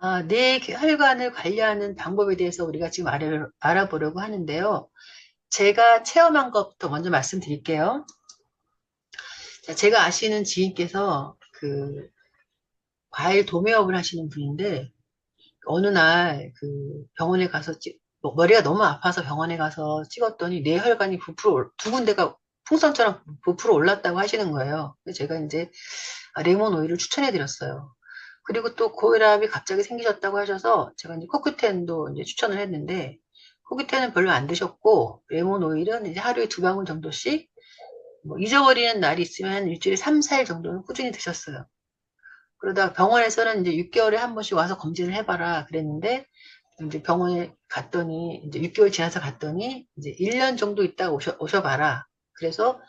아, 뇌 혈관을 관리하는 방법에 대해서 우리가 지금 알아, 알아보려고 하는데요. 제가 체험한 것부터 먼저 말씀드릴게요. 자, 제가 아시는 지인께서 그 과일 도매업을 하시는 분인데 어느 날 그 병원에 가서 찍, 뭐 머리가 너무 아파서 병원에 가서 찍었더니 뇌혈관이 부풀어 올- 두 군데가 풍선처럼 부풀어 올랐다고 하시는 거예요. 제가 이제 레몬 오일을 추천해 드렸어요. 그리고 또 고혈압이 갑자기 생기셨다고 하셔서 제가 이제 코큐텐도 이제 추천을 했는데 코큐텐은 별로 안 드셨고 레몬 오일은 이제 하루에 두 방울 정도씩 뭐 잊어버리는 날이 있으면 한 일주일에 3, 4일 정도는 꾸준히 드셨어요. 그러다 병원에서는 이제 6개월에 한 번씩 와서 검진을 해봐라 그랬는데 이제 병원에 갔더니 이제 6개월 지나서 갔더니 이제 1년 정도 있다 오셔, 오셔봐라. 그래서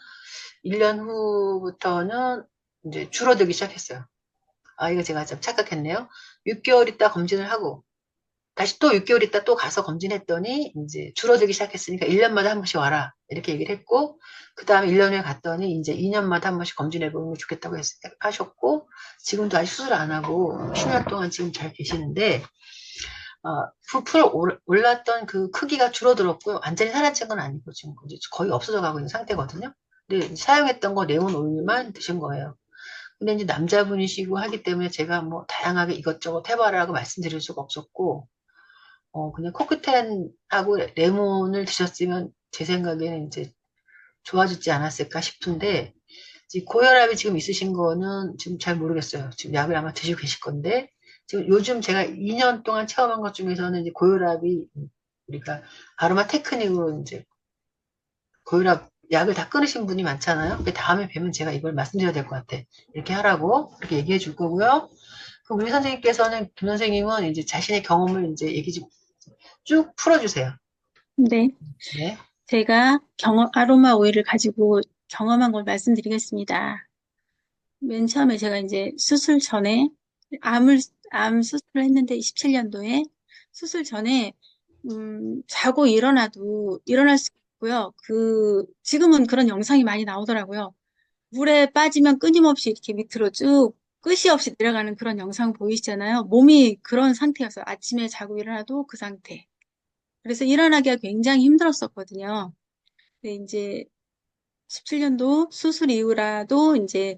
1년 후부터는 이제 줄어들기 시작했어요. 아, 이거 제가 좀 착각했네요. 6개월 있다 검진을 하고, 다시 또 6개월 있다 또 가서 검진했더니, 이제 줄어들기 시작했으니까 1년마다 한 번씩 와라. 이렇게 얘기를 했고, 그 다음에 1년 후에 갔더니, 이제 2년마다 한 번씩 검진해보는 게 좋겠다고 했, 하셨고, 지금도 아직 수술 안 하고, 10년 동안 지금 잘 계시는데, 어, 부풀 올- 올랐던 그 크기가 줄어들었고요. 완전히 사라진 건 아니고, 지금 거의 없어져 가고 있는 상태거든요. 근데 사용했던 거 네온 오일만 드신 거예요. 근데 이제 남자분이시고 하기 때문에 제가 뭐 다양하게 이것저것 해봐라고 말씀드릴 수가 없었고, 어, 그냥 코크텐하고 레몬을 드셨으면 제 생각에는 이제 좋아지지 않았을까 싶은데, 고혈압이 지금 있으신 거는 지금 잘 모르겠어요. 지금 약을 아마 드시고 계실 건데, 지금 요즘 제가 2년 동안 체험한 것 중에서는 이제 고혈압이 우리가 아로마 테크닉으로 이제 고혈압 약을 다 끊으신 분이 많잖아요. 그 다음에 뵈면 제가 이걸 말씀드려야 될 것 같아. 이렇게 하라고 이렇게 얘기해 줄 거고요. 그럼 우리 선생님께서는 김 선생님은 이제 자신의 경험을 이제 얘기 좀 쭉 풀어주세요. 네, 네. 제가 경험, 아로마 오일을 가지고 경험한 걸 말씀드리겠습니다. 맨 처음에 제가 이제 수술 전에 암을, 암 수술을 했는데 27년도에 수술 전에 음, 자고 일어나도 일어날 수 있고요. 그 지금은 그런 영상이 많이 나오더라고요. 물에 빠지면 끊임없이 이렇게 밑으로 쭉 끝이 없이 내려가는 그런 영상 보이시잖아요. 몸이 그런 상태여서 아침에 자고 일어나도 그 상태. 그래서 일어나기가 굉장히 힘들었었거든요. 근데 이제 17년도 수술 이후라도 이제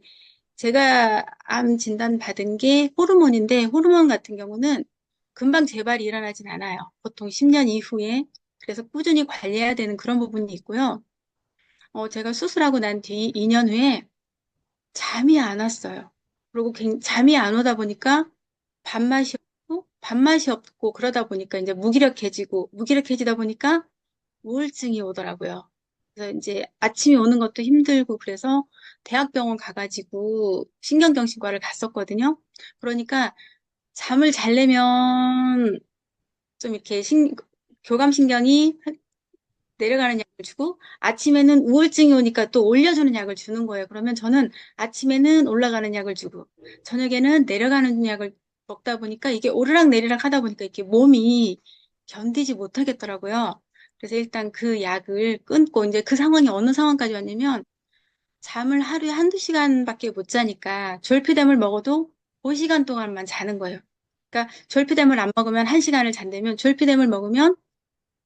제가 암 진단 받은 게 호르몬인데 호르몬 같은 경우는 금방 재발이 일어나진 않아요. 보통 10년 이후에 그래서 꾸준히 관리해야 되는 그런 부분이 있고요. 어, 제가 수술하고 난 뒤 2년 후에 잠이 안 왔어요. 그리고 굉- 잠이 안 오다 보니까 밥맛이 없고 밥맛이 없고 그러다 보니까 이제 무기력해지고 무기력해지다 보니까 우울증이 오더라고요. 그래서 이제 아침에 오는 것도 힘들고 그래서 대학병원 가가지고 신경정신과를 갔었거든요. 그러니까 잠을 잘려면 좀 이렇게 신, 교감신경이 내려가는 약을 주고 아침에는 우울증이 오니까 또 올려주는 약을 주는 거예요. 그러면 저는 아침에는 올라가는 약을 주고 저녁에는 내려가는 약을 먹다 보니까 이게 오르락 내리락 하다 보니까 이렇게 몸이 견디지 못하겠더라고요. 그래서 일단 그 약을 끊고 이제 그 상황이 어느 상황까지 왔냐면 잠을 하루에 한두 시간밖에 못 자니까 졸피뎀을 먹어도 5시간 동안만 자는 거예요. 그러니까 졸피뎀을 안 먹으면 1시간을 잔다면 졸피뎀을 먹으면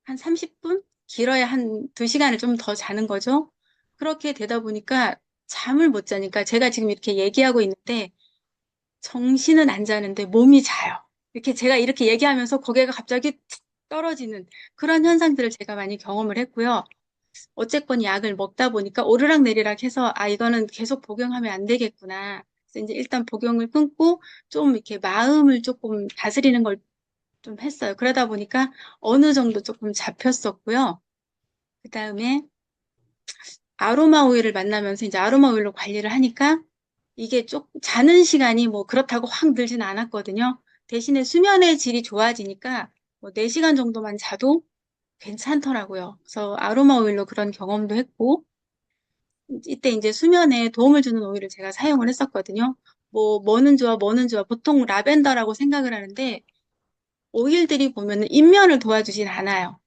한 30분? 길어야 한 2시간을 좀 더 자는 거죠. 그렇게 되다 보니까 잠을 못 자니까 제가 지금 이렇게 얘기하고 있는데 정신은 안 자는데 몸이 자요. 이렇게 제가 이렇게 얘기하면서 고개가 갑자기 툭 떨어지는 그런 현상들을 제가 많이 경험을 했고요. 어쨌건 약을 먹다 보니까 오르락 내리락 해서 아 이거는 계속 복용하면 안 되겠구나. 그래서 이제 일단 복용을 끊고 좀 이렇게 마음을 조금 다스리는 걸 좀 했어요. 그러다 보니까 어느 정도 조금 잡혔었고요. 그 다음에 아로마 오일을 만나면서 이제 아로마 오일로 관리를 하니까 이게 좀 자는 시간이 뭐 그렇다고 확 늘진 않았거든요. 대신에 수면의 질이 좋아지니까 뭐 4시간 정도만 자도 괜찮더라고요. 그래서 아로마 오일로 그런 경험도 했고, 이때 이제 수면에 도움을 주는 오일을 제가 사용을 했었거든요. 뭐, 뭐는 좋아, 뭐는 좋아. 보통 라벤더라고 생각을 하는데, 오일들이 보면은 입면을 도와주진 않아요.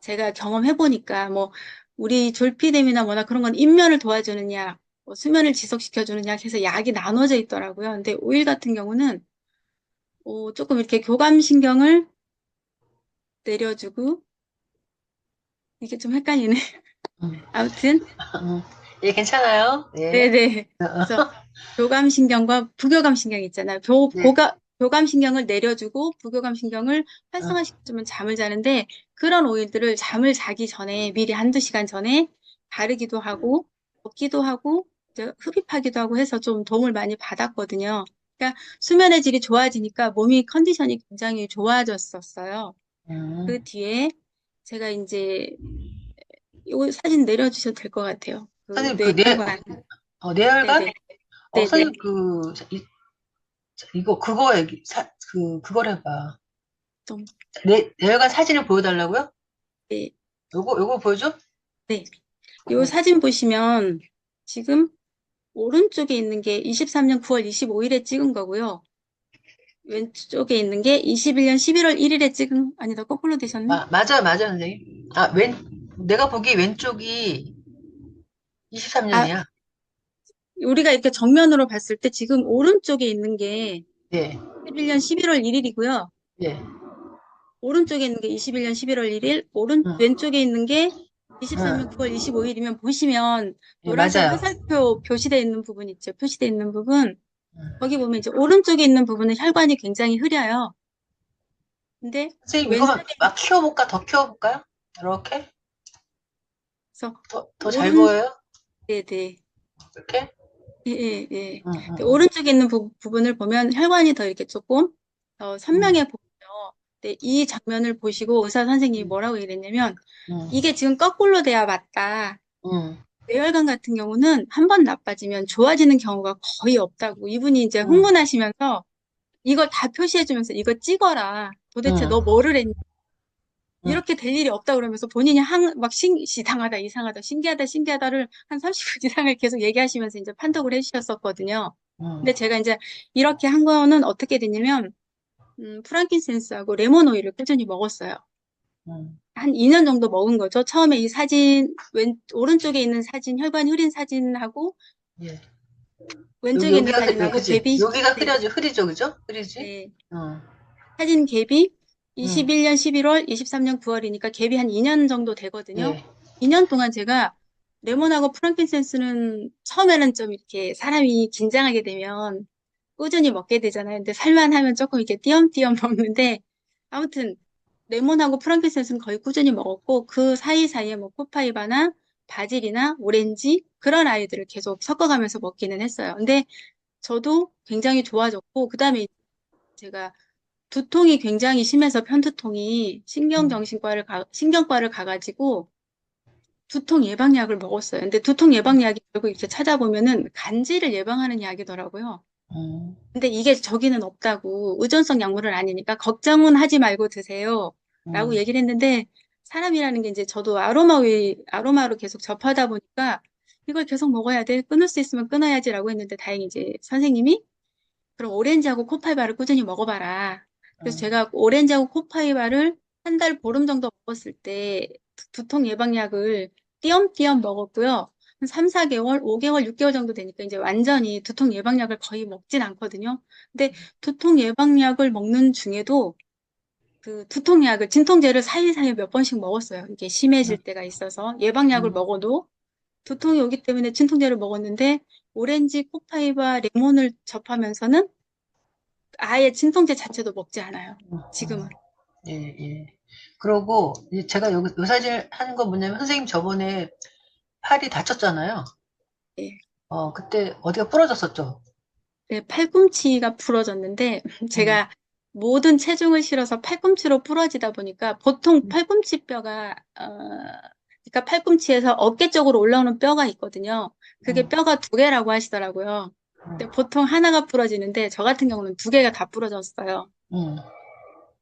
제가 경험해보니까, 뭐, 우리 졸피뎀이나 뭐나 그런 건 입면을 도와주는 약, 뭐 수면을 지속시켜주는 약 해서 약이 나눠져 있더라고요. 근데 오일 같은 경우는 어, 조금 이렇게 교감신경을 내려주고, 이게 좀 헷갈리네. 음. 아무튼, 음. 예, 괜찮아요. 예. 네네. 그래서 교감신경과 부교감신경 있잖아요. 교, 네. 고가, 교감신경을 내려주고 부교감신경을 활성화시켜주면 잠을 자는데 그런 오일들을 잠을 자기 전에 미리 한두 시간 전에 바르기도 하고 먹기도 하고 흡입하기도 하고 해서 좀 도움을 많이 받았거든요. 그러니까 수면의 질이 좋아지니까 몸이 컨디션이 굉장히 좋아졌었어요. 음. 그 뒤에 제가 이제 이 사진 내려주셔도 될 것 같아요. 그 선생님, 그 뇌- 뇌혈관. 어, 뇌혈관? 네네. 어. 선생님, 그, 이, 이거, 그거 얘기, 사, 그, 그걸 해봐. 좀. 뇌, 뇌혈관 사진을 보여달라고요? 네. 요거, 요거 보여줘? 요 어. 사진 보시면 지금 오른쪽에 있는 게 23년 9월 25일에 찍은 거고요. 왼쪽에 있는 게 21년 11월 1일에 찍은, 아니다, 거꾸로 되셨네. 아, 맞아요, 맞아요, 선생님. 아, 왼, 내가 보기 왼쪽이 23년이야. 우리가 이렇게 정면으로 봤을 때 지금 오른쪽에 있는 게 예, 21년 11월 1일이고요. 예. 오른쪽에 있는 게 21년 11월 1일, 오른, 응. 왼쪽에 있는 게 23년 9월 25일이면 보시면 예, 노란색 맞아요. 화살표 표시되어 있는 부분 있죠. 표시되어 있는 부분. 음. 거기 보면 이제 오른쪽에 있는 부분은 혈관이 굉장히 흐려요. 근데 선생님, 이거만 왼쪽에 막 키워볼까? 더 키워볼까요? 이렇게? 그래서 더, 잘 보여요? 네네 이렇게? 예, 예, 응, 근데 응. 오른쪽에 있는 부, 부분을 보면 혈관이 더 이렇게 조금 더 선명해 보이죠. 근데 이 장면을 보시고 의사 선생님이 음. 뭐라고 얘기했냐면 응, 이게 지금 거꾸로 돼야 맞다. 응, 뇌혈관 같은 경우는 한 번 나빠지면 좋아지는 경우가 거의 없다고. 이분이 이제 음. 흥분하시면서 이걸 다 표시해주면서 이거 찍어라. 도대체 음. 너 뭐를 했니? 음. 이렇게 될 일이 없다 그러면서 본인이 한, 막 신, 이상하다, 이상하다, 신기하다, 신기하다를 한 30분 이상을 계속 얘기하시면서 이제 판독을 해주셨었거든요. 응. 근데 제가 이제 이렇게 한 거는 어떻게 됐냐면, 음, 프랑킨센스하고 레몬 오일을 꾸준히 먹었어요. 응. 한 2년 정도 먹은 거죠. 처음에 이 사진, 왼, 오른쪽에 있는 사진, 혈관 흐린 사진하고, 예. 왼쪽에 있는 사진하고? 갭이, 여기가 네, 흐려지, 흐리죠, 그죠? 흐리지? 네. 응. 사진 음. 21년 11월, 23년 9월이니까 갭이 한 2년 정도 되거든요. 예. 2년 동안 제가 레몬하고 프랑킨센스는 처음에는 좀 이렇게 사람이 긴장하게 되면 꾸준히 먹게 되잖아요. 근데 살만 하면 조금 이렇게 띄엄띄엄 먹는데 아무튼 레몬하고 프랑킨센스는 거의 꾸준히 먹었고 그 사이사이에 뭐 코파이바나 바질이나 오렌지 그런 아이들을 계속 섞어가면서 먹기는 했어요. 근데 저도 굉장히 좋아졌고 그다음에 제가 두통이 굉장히 심해서 편두통이 신경정신과를 가, 신경과를 가가지고 두통 예방약을 먹었어요. 근데 두통 예방약이 결국 이렇게 찾아보면은 간질을 예방하는 약이더라고요. 응. 근데 이게 저기는 없다고 의존성 약물은 아니니까 걱정은 하지 말고 드세요. 라고 응. 얘기를 했는데 사람이라는 게 이제 저도 아로마 오일, 아로마로 계속 접하다 보니까 이걸 계속 먹어야 돼. 끊을 수 있으면 끊어야지라고 했는데 다행히 이제 선생님이 그럼 오렌지하고 코파이바를 꾸준히 먹어봐라. 그래서 응. 제가 오렌지하고 코파이바를 한 달 보름 정도 먹었을 때 두- 두통 예방약을 띄엄띄엄 먹었고요. 한 3, 4개월, 5개월, 6개월 정도 되니까 이제 완전히 두통 예방약을 거의 먹진 않거든요. 근데 두통 예방약을 먹는 중에도 그 두통약을, 진통제를 사이사이에 몇 번씩 먹었어요. 이게 심해질 때가 있어서 예방약을 음. 먹어도 두통이 오기 때문에 진통제를 먹었는데 오렌지, 코파이바, 레몬을 접하면서는 아예 진통제 자체도 먹지 않아요. 지금은. 예, 예. 그러고, 제가 여기, 요 사진 하는 건 뭐냐면, 선생님 저번에 팔이 다쳤잖아요. 예. 어, 그때 어디가 부러졌었죠? 네, 팔꿈치가 부러졌는데 제가 모든 체중을 실어서 팔꿈치로 부러지다 보니까 보통 음. 팔꿈치 뼈가 어 그러니까 팔꿈치에서 어깨 쪽으로 올라오는 뼈가 있거든요. 그게 음. 뼈가 두 개라고 하시더라고요. 근데 응. 보통 하나가 부러지는데 저 같은 경우는 두 개가 다 부러졌어요. 응.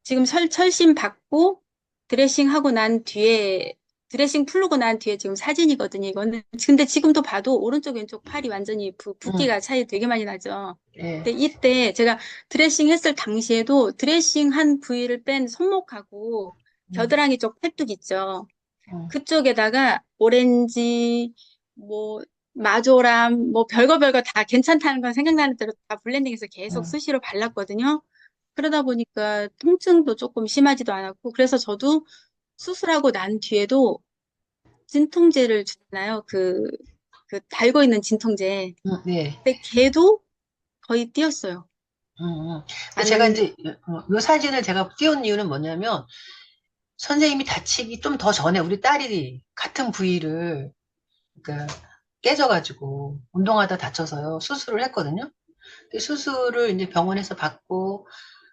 지금 철, 철심 받고 드레싱 하고 난 뒤에 드레싱 풀고 난 뒤에 지금 사진이거든요. 이거는 근데 지금도 봐도 오른쪽 왼쪽 팔이 완전히 부, 붓기가 차이 되게 많이 나죠. 예. 근데 이때 제가 드레싱 했을 당시에도 드레싱 한 부위를 뺀 손목하고 겨드랑이 쪽 팔뚝 있죠. 응. 그쪽에다가 오렌지, 뭐, 마조람, 뭐, 별거 별거 다 괜찮다는 건 생각나는 대로 다 블렌딩해서 계속 음. 수시로 발랐거든요. 그러다 보니까 통증도 조금 심하지도 않았고, 그래서 저도 수술하고 난 뒤에도 진통제를 주잖아요. 그, 그 달고 있는 진통제. 음, 네. 근데 걔도 거의 띄었어요. 음, 음. 안 제가 난- 이제 어, 요 사진을 제가 띄운 이유는 뭐냐면 선생님이 다치기 좀 더 전에 우리 딸이 같은 부위를 그러니까 깨져가지고 운동하다 다쳐서요 수술을 했거든요. 수술을 이제 병원에서 받고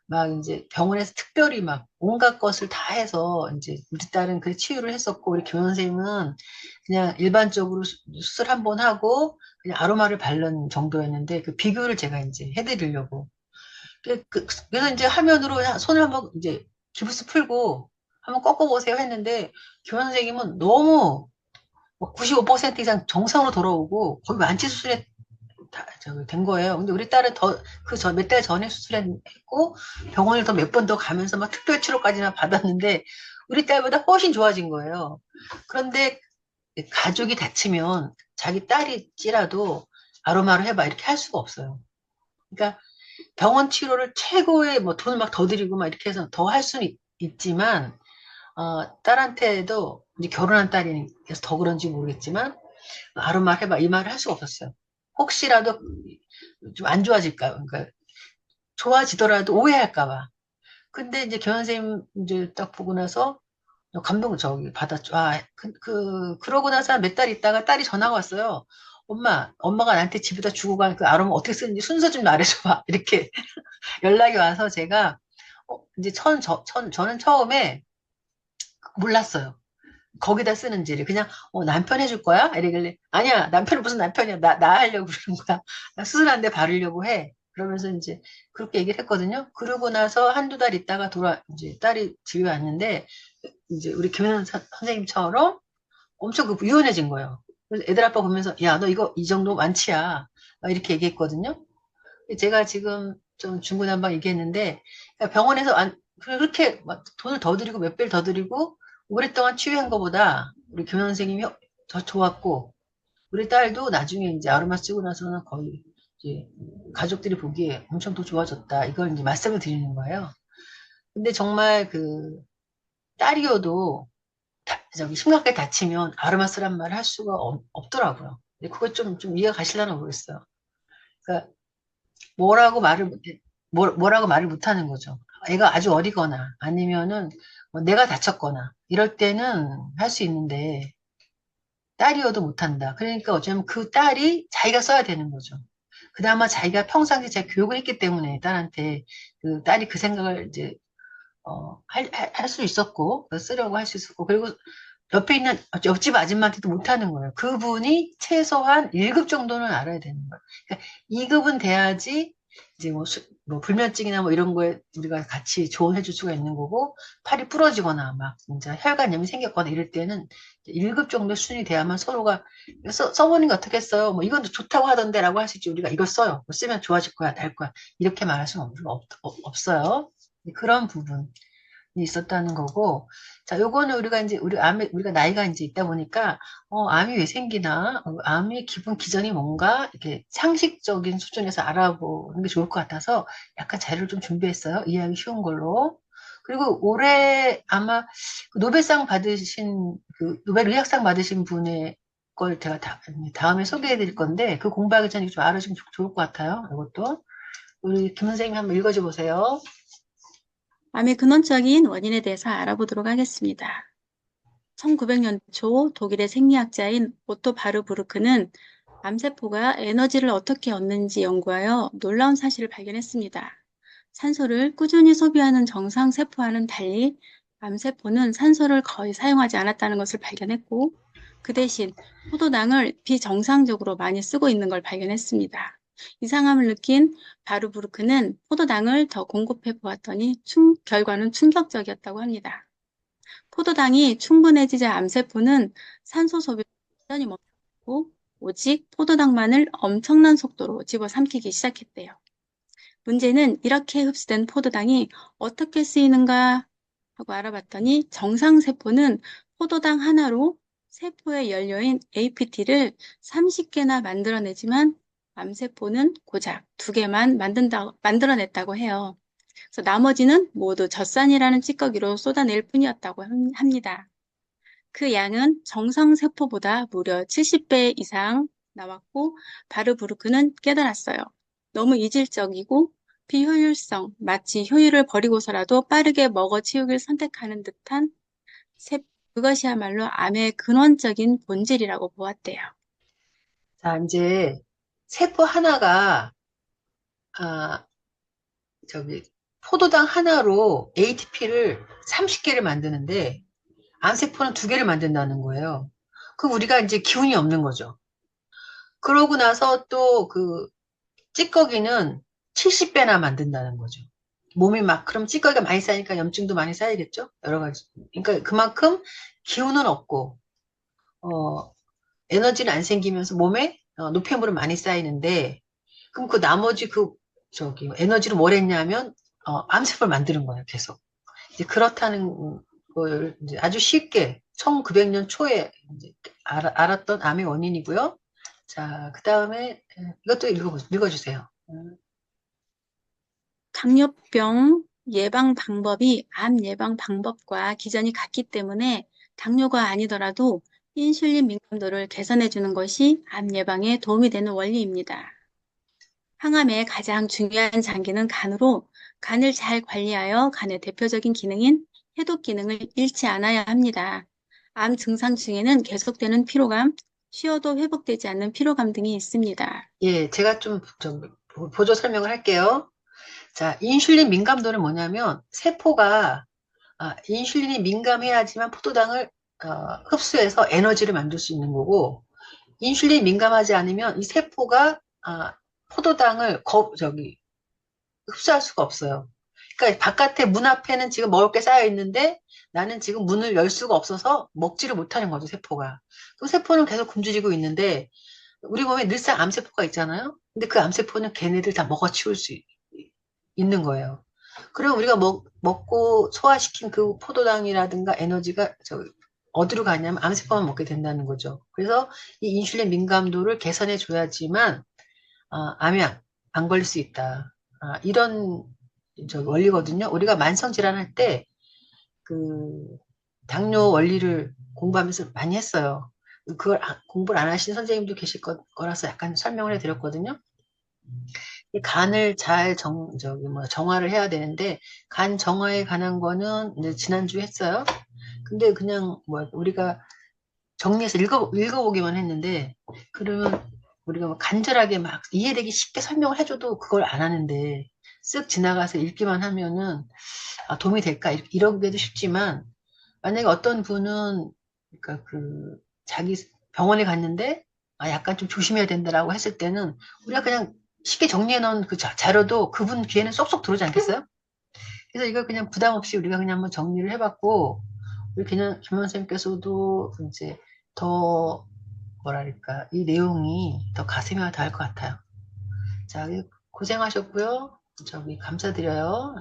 막 이제 병원에서 특별히 막 온갖 것을 다 해서 이제 우리 딸은 그 치유를 했었고 우리 교원 선생님은 그냥 일반적으로 수- 수술 한 번 하고 그냥 아로마를 바른 정도였는데 그 비교를 제가 이제 해드리려고 그, 그, 그래서 이제 화면으로 손을 한번 이제 기부스 풀고 한번 꺾어보세요 했는데 교원 선생님은 너무 95% 이상 정상으로 돌아오고 거의 완치 수술에 된 거예요. 근데 우리 딸은 더, 그 전, 몇 달 전에 수술했고, 병원을 더 몇 번 더 가면서 막 특별 치료까지나 받았는데, 우리 딸보다 훨씬 좋아진 거예요. 그런데 가족이 다치면 자기 딸이 찌라도 아로마로 해봐. 이렇게 할 수가 없어요. 그러니까 병원 치료를 최고의 뭐 돈을 막 더 드리고 막 이렇게 해서 더 할 수는 있- 있지만, 어, 딸한테도 이제 결혼한 딸이니까 더 그런지 모르겠지만, 아로마 해봐. 이 말을 할 수가 없었어요. 혹시라도 좀 안 좋아질까, 그러니까 좋아지더라도 오해할까봐. 근데 이제 교원 선생님 이제 딱 보고 나서 감동 저기 받았죠. 아, 그, 그, 그러고 나서 한몇달 있다가 딸이 전화가 왔어요. 엄마, 엄마가 나한테 집에다 주고 간 그 아로마 어떻게 쓰는지 순서 좀 말해줘봐. 이렇게 연락이 와서 제가, 어, 이제 천, 저, 천, 저는 처음에 몰랐어요. 거기다 쓰는지를. 그냥, 어, 남편 해줄 거야? 이러길래, 아니야, 남편은 무슨 남편이야. 나, 나 하려고 그러는 거야. 나 수술하는데 바르려고 해. 그러면서 이제 그렇게 얘기를 했거든요. 그러고 나서 한두 달 있다가 돌아, 이제 딸이 집에 왔는데, 이제 우리 김현 선생님처럼 엄청 그 유연해진 거예요. 그래서 애들 아빠 보면서, 야, 너 이거 이 정도. 막 이렇게 얘기했거든요. 제가 지금 좀 중구난방 얘기했는데, 그러니까 병원에서 안, 그렇게 막 돈을 더 드리고 몇 배를 더 드리고, 오랫동안 치유한 것보다 우리 교원 선생님이 더 좋았고, 우리 딸도 나중에 이제 아로마 쓰고 나서는 거의 이제 가족들이 보기에 엄청 더 좋아졌다. 이걸 이제 말씀을 드리는 거예요. 근데 정말 그 딸이어도 다- 저기 심각하게 다치면 아로마 쓰란 말을 할 수가 없, 없더라고요. 근데 그거 좀, 좀 이해가 가실려나 모르겠어요. 그러니까 뭐라고 말을 못, 뭐, 뭐라고 말을 못 하는 거죠. 애가 아주 어리거나 아니면은 뭐 내가 다쳤거나 이럴 때는 할 수 있는데 딸이어도 못한다. 그러니까 어쩌면 그 딸이 자기가 써야 되는 거죠. 그나마 자기가 평상시에 잘 교육을 했기 때문에 딸한테 그 딸이 그 생각을 이제 어, 할, 할 수 있었고, 쓰려고 할 수 있었고, 그리고 옆에 있는 옆집 아줌마한테도 못하는 거예요. 그분이 최소한 1급 정도는 알아야 되는 거예요. 그러니까 2급은 돼야지 이제 뭐, 수- 뭐 불면증이나 뭐 이런 거에 우리가 같이 조언해 줄 수가 있는 거고, 팔이 부러지거나 막 진짜 혈관염이 생겼거나 이럴 때는 1급 정도 수준이 돼야만 서로가 써, 써보는 게 어떻겠어요? 뭐 이건 좋다고 하던데 라고 할 수 있지. 우리가 이거 써요. 뭐 쓰면 좋아질 거야, 날 거야. 이렇게 말할 수는 없, 없, 없어요. 그런 부분이 있었다는 거고, 자, 요거는 우리가 이제, 우리 암에, 우리가 나이가 이제 있다 보니까, 어, 암이 왜 생기나, 어, 암의 기본 기전이 뭔가, 이렇게 상식적인 수준에서 알아보는 게 좋을 것 같아서, 약간 자료를 좀 준비했어요. 이해하기 쉬운 걸로. 그리고 올해 아마 그 노벨상 받으신, 그, 노벨 의학상 받으신 분의 걸 제가 다, 다음에 소개해 드릴 건데, 그 공부하기 전에 좀 알아주면 좋- 좋을 것 같아요. 이것도. 우리 김 선생님 한번 읽어줘 보세요. 암의 근원적인 원인에 대해서 알아보도록 하겠습니다. 1900년 초 독일의 생리학자인 오토 바르부르크는 암세포가 에너지를 어떻게 얻는지 연구하여 놀라운 사실을 발견했습니다. 산소를 꾸준히 소비하는 정상 세포와는 달리 암세포는 산소를 거의 사용하지 않았다는 것을 발견했고 그 대신 포도당을 비정상적으로 많이 쓰고 있는 걸 발견했습니다. 이상함을 느낀 바르부르크는 포도당을 더 공급해 보았더니 충- 결과는 충격적이었다고 합니다. 포도당이 충분해지자 암세포는 산소 소비를 완전히 멈추고 오직 포도당만을 엄청난 속도로 집어삼키기 시작했대요. 문제는 이렇게 흡수된 포도당이 어떻게 쓰이는가 하고 알아봤더니 정상세포는 포도당 하나로 세포의 연료인 APT를 30개나 만들어내지만 암세포는 고작 두 개만 만든다, 만들어냈다고 해요. 그래서 나머지는 모두 젖산이라는 찌꺼기로 쏟아낼 뿐이었다고 함- 합니다. 그 양은 정상세포보다 무려 70배 이상 나왔고 바르부르크는 깨달았어요. 너무 이질적이고 비효율성, 마치 효율을 버리고서라도 빠르게 먹어치우기를 선택하는 듯한 세- 그것이야말로 암의 근원적인 본질이라고 보았대요. 자, 이제 세포 하나가, 아, 저기, 포도당 하나로 ATP를 30개를 만드는데, 암세포는 두 개를 만든다는 거예요. 그럼 우리가 이제 기운이 없는 거죠. 그러고 나서 또 그 찌꺼기는 70배나 만든다는 거죠. 몸이 막, 그럼 찌꺼기가 많이 쌓이니까 염증도 많이 쌓이겠죠? 여러 가지. 그러니까 그만큼 기운은 없고, 어, 에너지는 안 생기면서 몸에 어, 노폐물은 많이 쌓이는데, 그럼 그 나머지 그, 저기, 에너지를 뭘 했냐면, 어, 암세포를 만드는 거예요, 계속. 이제 그렇다는 걸 이제 아주 쉽게 1900년 초에 알아, 알았던 암의 원인이고요. 자, 그 다음에 이것도 읽어, 읽어주세요. 음, 당뇨병 예방 방법이 암 예방 방법과 기전이 같기 때문에 당뇨가 아니더라도 인슐린 민감도를 개선해 주는 것이 암 예방에 도움이 되는 원리입니다. 항암의 가장 중요한 장기는 간으로 간을 잘 관리하여 간의 대표적인 기능인 해독 기능을 잃지 않아야 합니다. 암 증상 중에는 계속되는 피로감, 쉬어도 회복되지 않는 피로감 등이 있습니다. 예, 제가 좀, 좀 보- 보조 설명을 할게요. 자, 인슐린 민감도는 뭐냐면 세포가 아, 인슐린이 민감해야지만 포도당을 어, 흡수해서 에너지를 만들 수 있는 거고 인슐린 민감하지 않으면 이 세포가 아, 포도당을 거, 저기 흡수할 수가 없어요. 그러니까 바깥에 문 앞에는 지금 먹을 게 쌓여 있는데 나는 지금 문을 열 수가 없어서 먹지를 못하는 거죠, 세포가. 그 세포는 계속 굶주리고 있는데 우리 몸에 늘상 암세포가 있잖아요. 근데 그 암세포는 걔네들 다 먹어치울 수 있- 있는 거예요. 그럼 우리가 먹, 먹고 소화시킨 그 포도당이라든가 에너지가 저 어디로 가냐면 암세포만 먹게 된다는 거죠. 그래서 이 인슐린 민감도를 개선해 줘야지만 아, 암이 안, 안 걸릴 수 있다. 아, 이런 저 원리거든요. 우리가 만성 질환할 때 그 당뇨 원리를 공부하면서 많이 했어요. 그걸 아- 공부를 안 하신 선생님도 계실 거, 거라서 약간 설명을 해드렸거든요. 이 간을 잘 정, 저기 뭐 정화를 해야 되는데 간 정화에 관한 거는 이제 지난주에 했어요. 근데 그냥 뭐 우리가 정리해서 읽어, 읽어보기만 했는데 그러면 우리가 뭐 간절하게 막 이해되기 쉽게 설명을 해줘도 그걸 안 하는데 쓱 지나가서 읽기만 하면은 아, 도움이 될까 이- 이러기도 쉽지만 만약에 어떤 분은 그러니까 그 자기 병원에 갔는데 아 약간 좀 조심해야 된다라고 했을 때는 우리가 그냥 쉽게 정리해 놓은 그 자- 자료도 그분 귀에는 쏙쏙 들어오지 않겠어요? 그래서 이걸 그냥 부담 없이 우리가 그냥 한번 정리를 해봤고 우리 그냥 김원 선생님께서도 이제 더 뭐랄까 이 내용이 더 가슴에 와 닿을 것 같아요. 자 고생하셨고요. 저기 감사드려요.